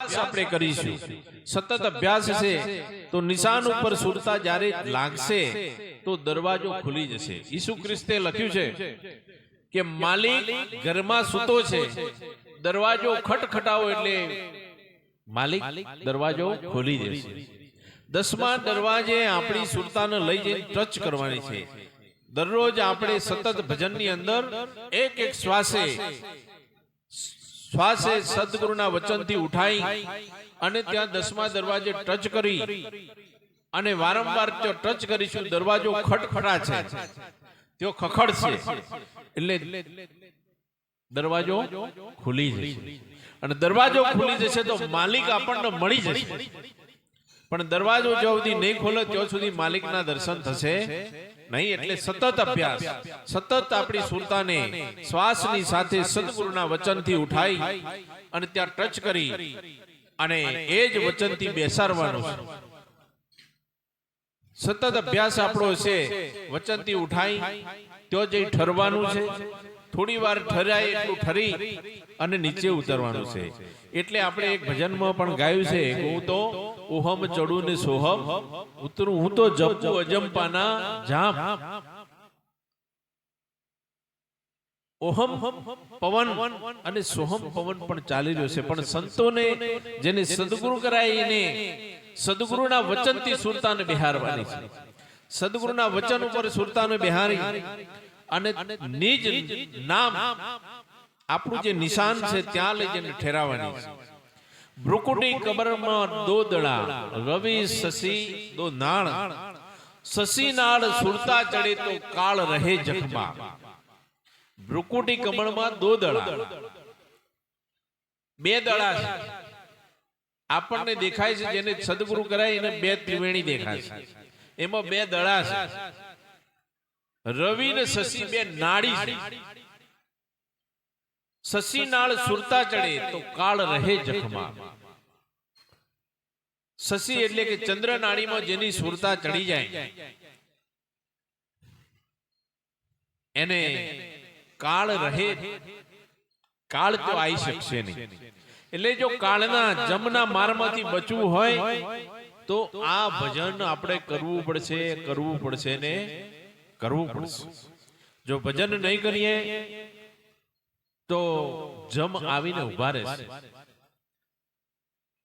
આપણે કરીશું. સતત અભ્યાસ છે, તો નિશાન ઉપર સુરતા જ્યારે લાગશે, તો દરવાજો ખુલી જશે. ઈસુ ખ્રિસ્તે લખ્યું છે કે માલિક ઘરમાં સૂતો છે, દરવાજો ખટખટાવો એટલે માલિક દરવાજો ખોલી દેશે દસમા દરવાજે આપણી સુરતાને લઈ જઈને ટચ કરવાની છે. દરરોજ આપણે સતત ભજનની અંદર એક એક શ્વાસે શ્વાસે સદગુરુના વચનથી ઉઠાઈ અને ત્યાં દસમા દરવાજે ટચ કરી અને વારંવાર જો ટચ કરીશું, દરવાજો ખટખટા છે. તેઓ ખખડશે એટલે દરવાજો ખુલી જશે. અને દરવાજો ખુલી જશે તો માલિક આપણને મળી જશે. પણ દરવાજો જ્યાં સુધી નહીં ખોલે, ત્યાં સુધી માલિકના દર્શન થશે નહીં. એટલે સતત અભ્યાસ, સતત આપણી સુરતાને શ્વાસની સાથે સદગુરુના વચનથી ઉઠાઈ અને ત્યાં ટચ કરી અને એ જ વચનથી બેસાડવાનું સતત અભ્યાસ આપણો છે, વચનથી ઉઠાઈ, ત્યાં જઈ ઠરવાનું છે. થોડી વાર ઠરાય એટલું ઠરી અને નીચે ઉતરવાનું છે. એટલે આપણે એક ભજનમાં પણ ગાયું છે હું તો ઉહમ ચડું ને સોહમ, ઉતરું હું તો જપું અજંપાના જામ. ઓહમ પવન અને સોહમ પવન પણ ચાલી રહ્યો છે, પણ સંતોને જેને સદગુરુ કરાય એને સદગુરુના વચનથી સુરતાને બિહારવાની છે. સદગુરુના વચન ઉપર સુરતાને બિહારી અને નિજ નામ આપણું જે નિશાન છે ત્યાં લઈ જઈને ઠેરાવાની છે. ભ્રુકુટી કબરમાં દો દડા રવિ શશી દો નાળ શશી નાળ સુરતા ચડે તો કાળ રહે જખમાં. ભ્રુકુટી કમળમાં દો દડા. બે દડા છે. આપણને દેખાય છે જેને સદગુરુ કરાય એને બે ત્રિવેણી દેખાય છે. એમાં બે દડા છે. રવિ ને શશી બે નાડી છે. શશી નાળ સુરતા ચડે તો કાળ રહે જખમાં. શશી એટલે કે ચંદ્ર નાડીમાં જેની સુરતા ચડી જાય. એને કાળ રહે, કાળ તો આવી શકશે નહીં. એટલે જો કાળના જમના મારમાંથી બચવું હોય, તો આ ભજન આપણે કરવું પડશે કરવું પડશે ને કરવું પડશે. જો ભજન નહીં કરીએ તો જમ આવીને ઊભા રહેશે.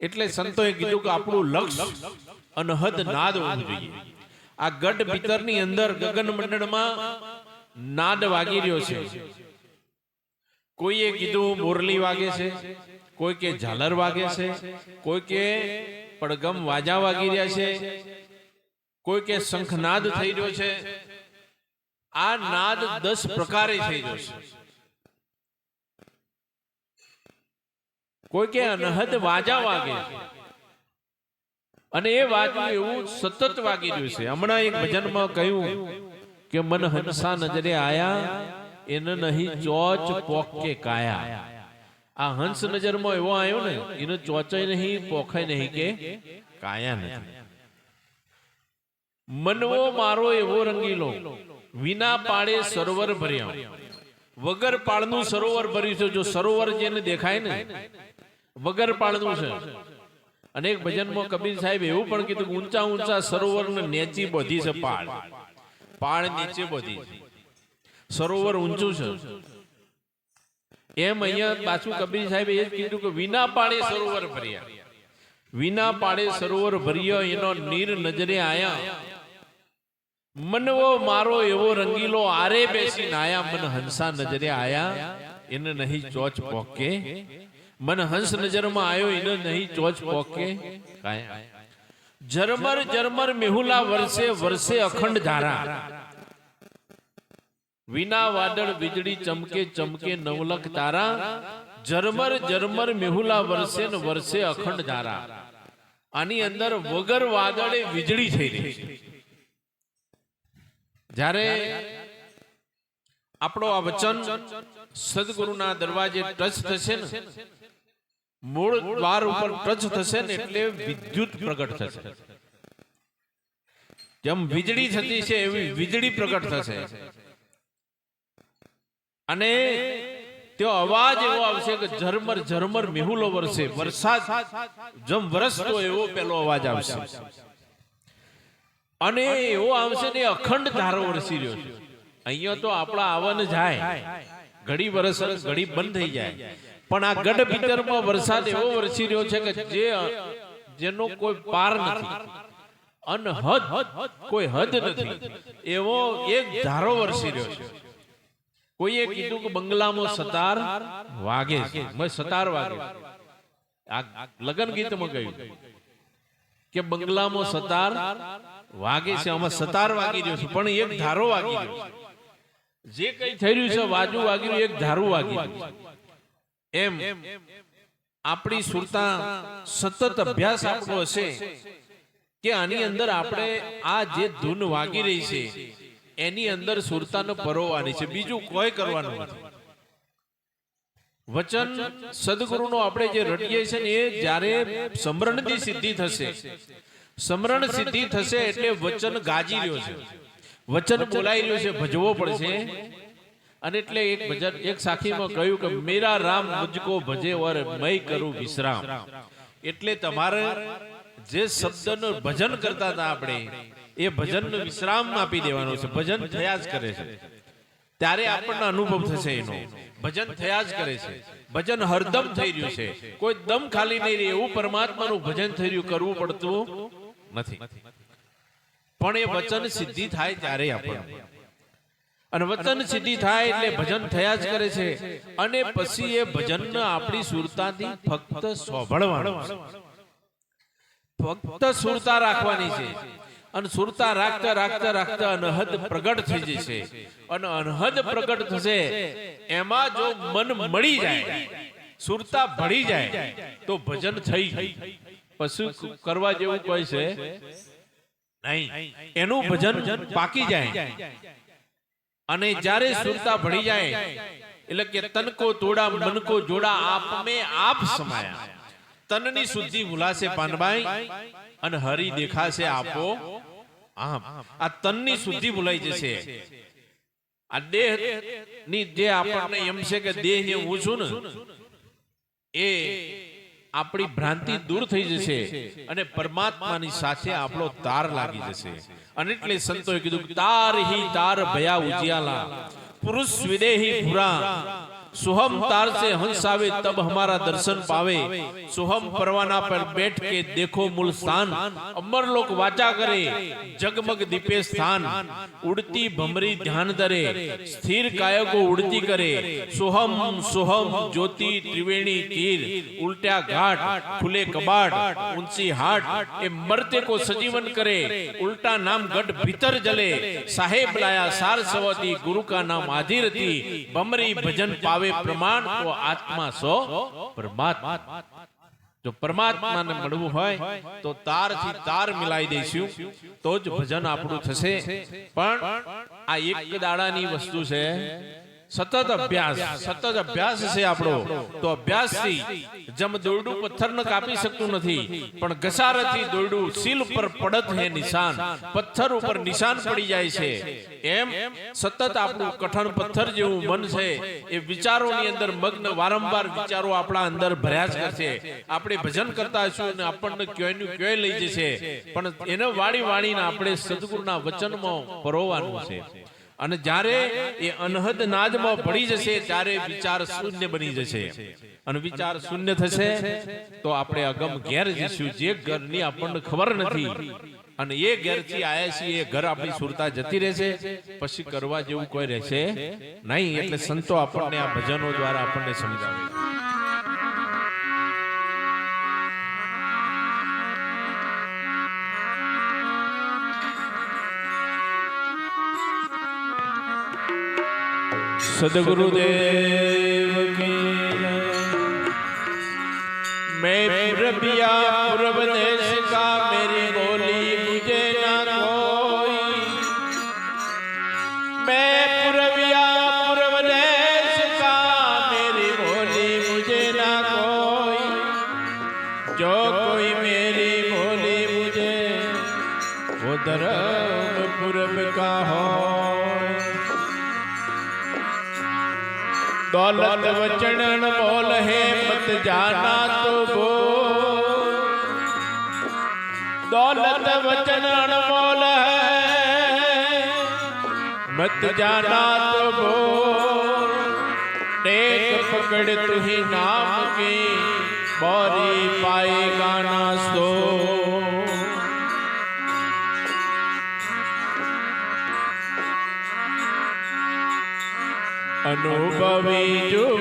એટલે સંતોએ કીધું કે આપણું લક્ષ અનહદ નાદ હોવું જોઈએ. આ ગઢ ભીતરની અંદર ગગન મંડળમાં નાદ વાગી રહ્યો છે. કોઈએ કીધું મોરલી વાગે છે કોઈ કે ઝાલર વાગે છે કોઈ કે પડગમ વાજા વાગી રહ્યા છે કોઈ કે શંખનાદ થઈ રહ્યો છે. આ નાદ દસ પ્રકારે થઈ રહ્યો છે. કોઈ કે અનહદ વાજા વાગે. અને એ વાજવું એવું સતત વાગી રહ્યું છે. હમણાં એક ભજનમાં કહ્યું કે મન હંસા નજરે આયા એને નહીં ચોચ પોક કે કાયા. આ હંસ નજરમાં એવો આવ્યો ને એને ચોચાઈ નહીં પોખાય નહીં કે કાયા નથી. મનવો મારો એવો રંગીલો વિના પાળે સરોવર ભર્યા. વગર પાળનું સરોવર ભર્યું છે. જો સરોવર જેને દેખાય ને વગર પાળનું છે. અને એક ભજનમાં કબીર સાહેબ એવું પણ કીધું ઊંચા ઊંચા સરોવર નેચી બધી છે પાળ. પાળ નીચે બધી. સરોવર ઊંચું છે. એમ અહીંયા પાછું કબીર સાહેબ એ કીધું કે વિના પાળે સરોવર ભર્યા. વિના પાળે સરોવર ભર્યો, એનો નીર નજરે આયા. મનવો મારો એવો રંગીલો, આરે બેસી નાયા મન હંસા નજરે આયા. એને નહીં ચોચ પોકે. મન હંસ નજરમાં આવ્યો એને નહીં, ચોચ પોકે. કાયા જરમર જરમર મેહુલા વર્ષે વર્ષે અખંડ ધારા. વિના વાદળ વીજળી ચમકે ચમકે નવલખ તારા. જરમર જરમર મેહુલા વર્ષે ને વર્ષે અખંડ ધારા. આની અંદર વગર વાદળે વીજળી થઈ રહી જ્યારે આપણો આ વચન સદગુરુના દરવાજે ટચ થશે ને મૂળ દ્વાર ઉપર ટચ થશે ને એટલે વિદ્યુત પ્રગટ થશે. જેમ વીજળી થતી છે એવી વીજળી પ્રગટ થશે. અને તે અવાજ એવો આવશે કે ઝરમર ઝરમર મેહુલો વરસે વરસાદ જમ વરસતો એવો પેલો અવાજ આવશે. અને એવો આવશે ને અખંડ ધારો વરસી રહ્યો છે. અહીંયા તો આપણા આવન જાય. ઘડી વરસ ઘડી બંધ થઈ જાય. પણ આ ગઢ ભીતરમાં વરસાદ એવો વરસી રહ્યો છે કે જે જેનો કોઈ પાર નથી. અનહદ કોઈ હદ નથી. એવો એક ધારો વરસી રહ્યો છે. કોઈએ કીધું કે બંગલામાં સતાર વાગે છે. મેં સતાર વાગે આ લગન ગીતમાં કહ્યું કે બંગલામાં સતાર વાગે છે. આમાં સતાર વાગી રહ્યો છે. પણ એક ધારો વાગી રહ્યો છે. જે કઈ થઈ રહ્યું છે વાજુ વાગી રહ્યું એક ધારું વાગી રહ્યું છે. એમ આપણી સુરતા સતત અભ્યાસ આપણો હશે કે આની અંદર આપણે આ જે ધૂન વાગી રહી છે એની અંદર સુરતાને પરોવાની છે. બીજું કોઈ કરવાનું નથી. વચન સદગુરુનો આપણે જે રટીએ છે ને એ જ્યારે સમરણથી સિદ્ધિ થશે. સમરણ સિદ્ધિ થશે એટલે વચન ગાજી રહ્યો છે. વચન બોલાઈ રહ્યું છે ભજવો પડશે. અને એટલે એક ભજન એક સાખીમાં કહ્યું કે, મેરા રામ મુજકો ભજે ઓર મય કરું વિશ્રામ. એટલે તમારે જે શબ્દનું ભજન કરતા હતા આપણે, એ ભજનનો વિશ્રામ આપી દેવાનો છે. ભજન થયા જ કરે છે. ત્યારે આપણને અનુભવ થશે એનો. ભજન થયા જ કરે છે. ભજન હરદમ થઈ રહ્યું છે. કોઈ દમ ખાલી નહીં રહે, એવું પરમાત્માનું ભજન થઈ રહ્યું, કરવું પડતું નથી. પણ એ વચન સિદ્ધિ થાય ત્યારે આપણને. અને વતન સિદ્ધિ થાય એટલે ભજન થયા જ કરે છે. અને પછી એ ભજન આપણી સુરતાથી ફક્ત સોભળવાનું ફક્ત સુરતા રાખવાની છે. અને સુરતા રાખતા રાખતા રાખતા અનહદ પ્રગટ થઈ જશે. અને અનહદ પ્રગટ થશે. એમાં જો મન મળી જાય સુરતા ભળી જાય તો ભજન થઈ પશુ કરવા જેવું કોઈ છે. નહીં. એનું ભજન પાકી જાય. અને જ્યારે સુરતા ભળી જાય એટલે કે તનકો તોડા મનકો જોડા આપ મે આપ સમાયા. તનની શુદ્ધિ ભૂલાશે પાનબાઈ અને હરી દેખાશે આપો. આમ. આ તનની શુદ્ધિ ભૂલાઈ જશે. આ દેહની જે આપણને એમ છે કે દેહ હું છું ને એ આપણી ભ્રાંતિ દૂર થઈ જશે અને પરમાત્માની સાથે આપણો તાર લાગી જશે. અને એટલે સંતોએ કીધું તાર હી તાર ભયા ઉજિયાલા. પુરુષ વિદેહી ભૂરા. सुहम तार से हंसावे तब हमारा दर्शन पावे। सुहम परवाना पर बैठ के देखो मूल स्थान अमर लोक वाचा करे जगमग दीपे स्थान। उड़ती भमरी ध्यान धरे स्थिर काय को उड़ती करे। सुहम सुहम ज्योति त्रिवेणी तीर उल्टा घाट खुले कबाड़ उंची हाट ए मरते को सजीवन करे। उल्टा नाम गढ़ भीतर जले। साहेब लाया सार सवती गुरु का नाम आधिरती बमरी भजन पावे આવે પ્રમાણ તો આત્મા સો પરમાત્મા. જો પરમાત્માને મળવું હોય તો તારથી તાર મિલાઈ દઈશું, તો જ ભજન આપણું થશે. પણ આ એક દાડાની વસ્તુ છે સતત અભ્યાસ સતત અભ્યાસ છે આપણો. તો અભ્યાસથી જમ દોરડું પથ્થરને કાપી શકતું નથી, પણ ઘસારથી દોરડું સીલ પર પડત હે નિશાન, પથ્થર ઉપર નિશાન પડી જાય છે. એમ સતત આપણું કઠણ પથ્થર જેવું મન છે, એ વિચારોની અંદર મગ્ન વારંવાર વિચારો આપણા અંદર ભર્યા જ કરશે. આપણે ભજન કરતા હશું અને આપણને ક્યોયનું ક્યોય લઈ જશે. પણ એને વાળી વાળીને આપણે સદગુરુના વચનમાં પરોવાનું છે. અને જ્યારે એ અનહદ નાદમાં પડી જશે, ત્યારે વિચાર શૂન્ય બની જશે. અને વિચાર શૂન્ય થશે, તો આપણે અગમ ઘેર જઈશું, જે ઘરની આપણને ખબર નથી. અને એ ઘેરથી આયા છીએ, એ ઘર આપણી સુરતા જતી રહેશે, પછી કરવા જેવું કોઈ રહેશે નહીં. એટલે સંતો આપણને આ ભજનો દ્વારા આપણને સમજાવે. सदगुरुदेव की मैं प्रभिया पूर्व देश का मेरी दौलत वचन बोल है मत जाना तो बोल दौलत वचन बोल है मत जाना तो बोल टेक पकड़ तुही नाम की बोरी पाएगा ना सो અનુભવી જુઓ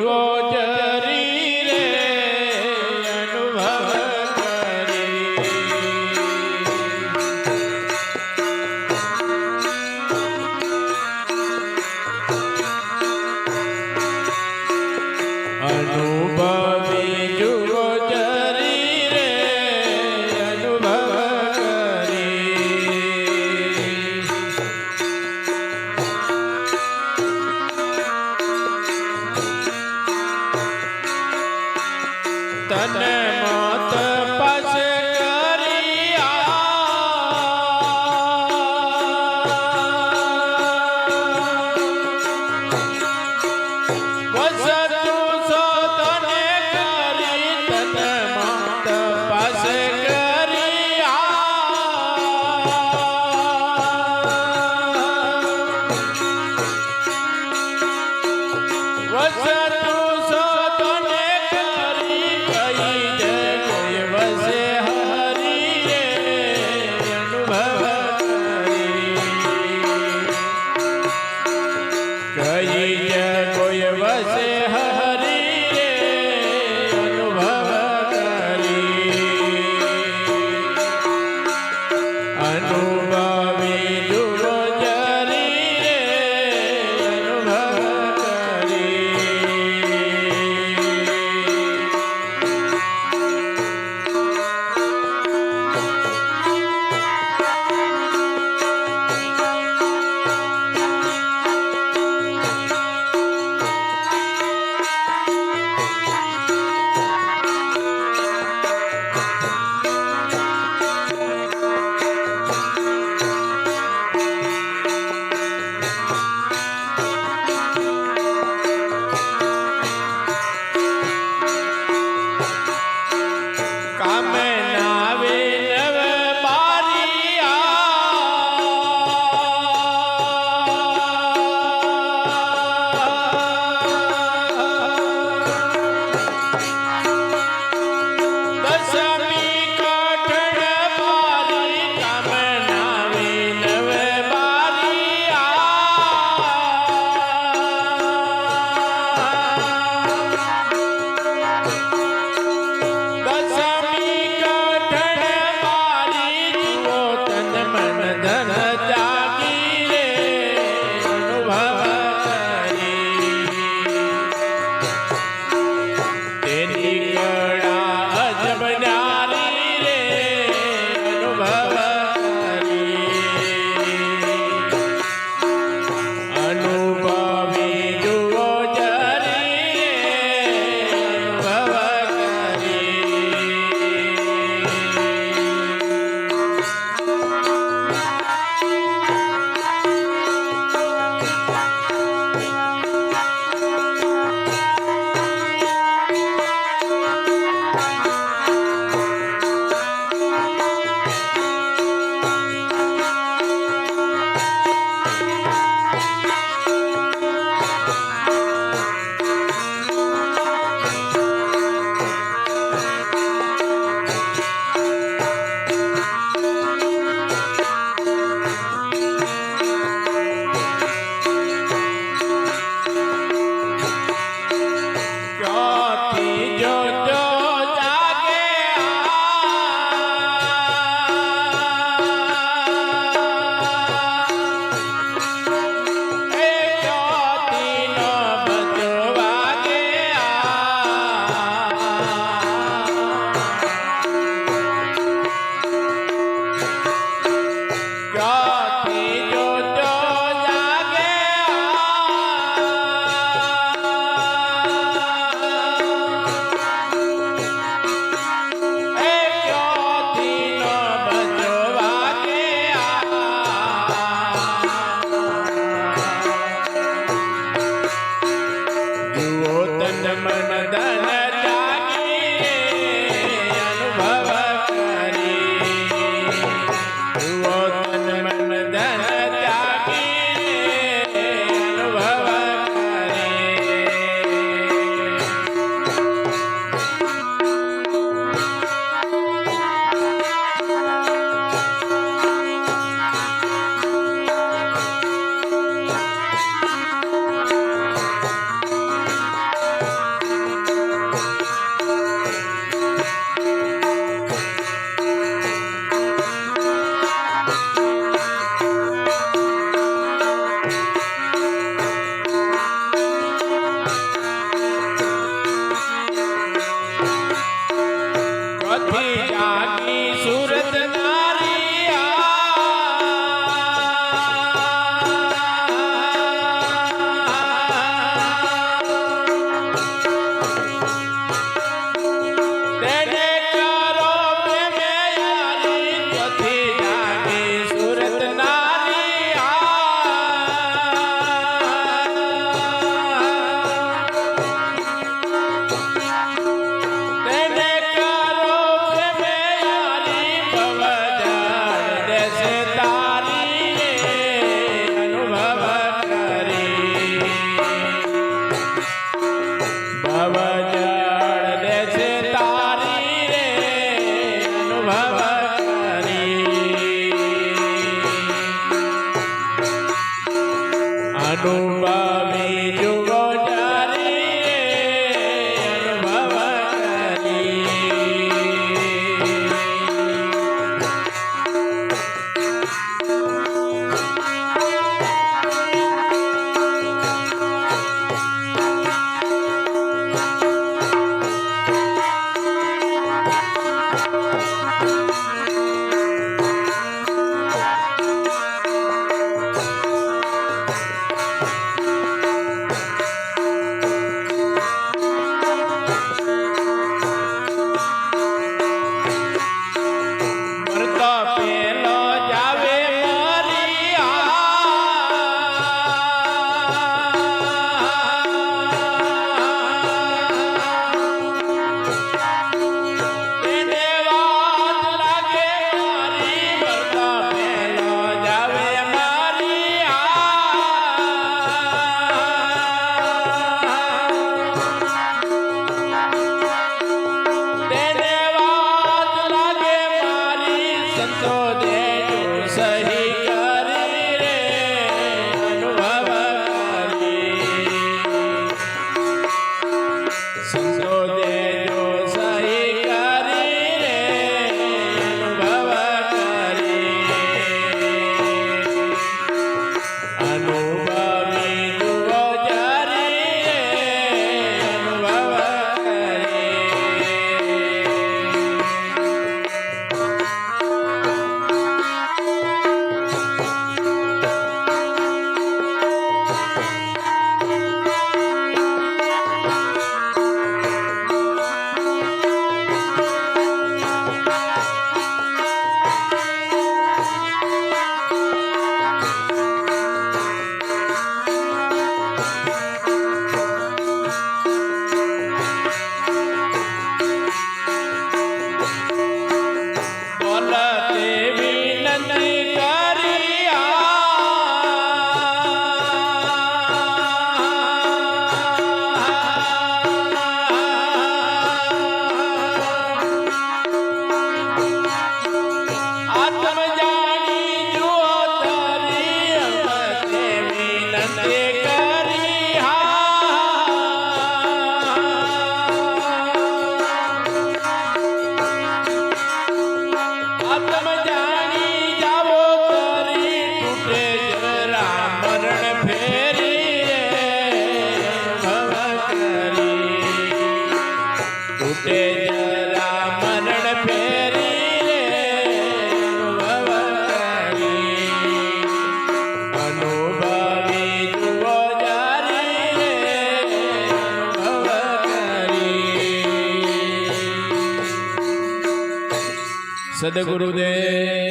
સદગુરુદેવ.